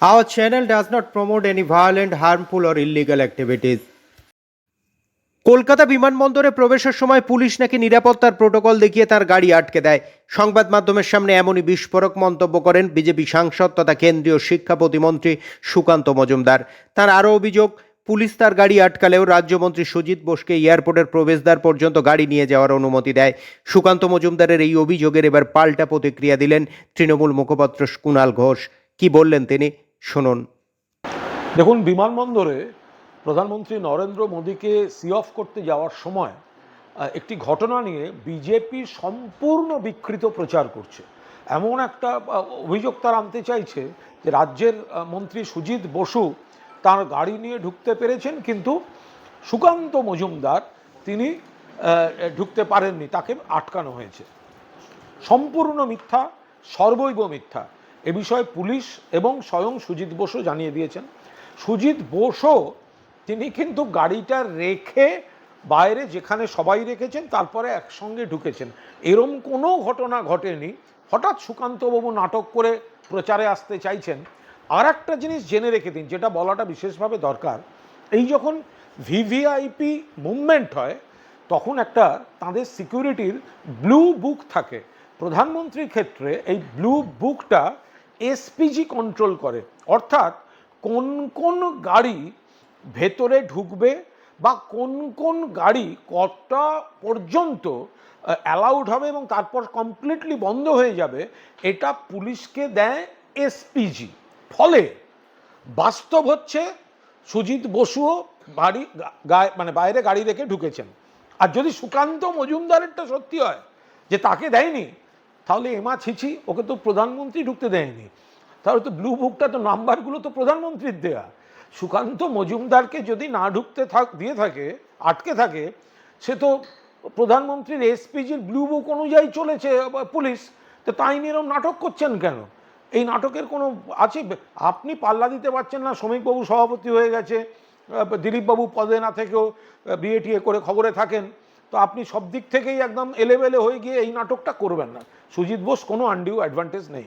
Our channel does not promote any violent, harmful, or illegal activities. Kolkata বিমানবন্দরে প্রবেশের সময় police নাকি নিরাপত্তার প্রোটোকল দেখিয়ে তার গাড়ি আটকে দেয়। সংবাদ মাধ্যমের সামনে এমনই বিস্ফোরক মন্তব্য করেন বিজেপি সাংসদ তথা কেন্দ্রীয় শিক্ষা প্রতিমন্ত্রী সুকান্ত মজুমদার। তার আরও অভিযোগ পুলিশ তার গাড়ি আটকালেও রাজ্যমন্ত্রী সুজিত বোসকে এয়ারপোর্টের প্রবেশদ্বার পর্যন্ত গাড়ি নিয়ে যাওয়ার অনুমতি দেয়। সুকান্ত মজুমদারের এই অভিযোগের এবার পাল্টা প্রতিক্রিয়া দিলেন তৃণমূল মুখপাত্র কুণাল ঘোষ। কি বললেন তিনি? শুনুন। দেখুন, বিমানবন্দরে প্রধানমন্ত্রী নরেন্দ্র মোদীকে সি অফ করতে যাওয়ার সময় একটি ঘটনা নিয়ে বিজেপি সম্পূর্ণ বিকৃত প্রচার করছে। এমন একটা অভিযোগ তার আনতে চাইছে যে রাজ্যের মন্ত্রী সুজিত বসু তার গাড়ি নিয়ে ঢুকতে পেরেছেন, কিন্তু সুকান্ত মজুমদার তিনি ঢুকতে পারেননি, তাকে আটকানো হয়েছে। সম্পূর্ণ মিথ্যা, সর্বৈব মিথ্যা। এ বিষয়ে পুলিশ এবং স্বয়ং সুজিত বসু জানিয়ে দিয়েছেন। সুজিত বসু, তিনি কিন্তু গাড়িটা রেখে বাইরে যেখানে সবাই রেখেছেন, তারপরে একসঙ্গে ঢুকেছেন। এরম কোনো ঘটনা ঘটেনি। হঠাৎ সুকান্তবাবু নাটক করে প্রচারে আসতে চাইছেন। আর একটা জিনিস জেনে রেখে দিন, যেটা বলাটা বিশেষভাবে দরকার। এই যখন ভিভিআইপি মুভমেন্ট হয়, তখন একটা তাদের সিকিউরিটির ব্লু বুক থাকে। প্রধানমন্ত্রীর ক্ষেত্রে এই ব্লু বুকটা এসপিজি কন্ট্রোল করে। অর্থাৎ কোন কোন গাড়ি ভেতরে ঢুকবে বা কোন কোন গাড়ি কতটা পর্যন্ত অ্যালাউড হবে এবং তারপর কমপ্লিটলি বন্ধ হয়ে যাবে, এটা পুলিশকে দেয় এসপিজি ফলে বাস্তব হচ্ছে সুজিত বসুও বাড়ি মানে বাইরে গাড়ি রেখে ঢুকেছেন। আর যদি সুকান্ত মজুমদারেরটা সত্যি হয় যে তাকে দেয়নি তাহলে এমা ছিছি, ওকে তো প্রধানমন্ত্রী ঢুকতে দেয়নি। তাহলে তো ব্লু বুকটা তো নাম্বারগুলো তো প্রধানমন্ত্রীর দেয়া। সুকান্ত মজুমদারকে যদি না ঢুকতে থাক দিয়ে থাকে, আটকে থাকে, সে তো প্রধানমন্ত্রীর এসপিজির ব্লু বুক অনুযায়ী চলেছে পুলিশ, তো তাই নিয়ে এরম নাটক করছেন কেন? এই নাটকের কোনো আছে? আপনি পাল্লা দিতে পারছেন না, শ্রমিকবাবু সভাপতি হয়ে গেছে দিলীপবাবু পদে না থেকেও বিএটিএ করে খবরে থাকেন। তো আপনি সব দিক থেকেই একদম এলেবেলে হয়ে গিয়ে এই নাটকটা করবেন না। সুজিত বোস কোনো আন্ডিউ অ্যাডভান্টেজ নেই।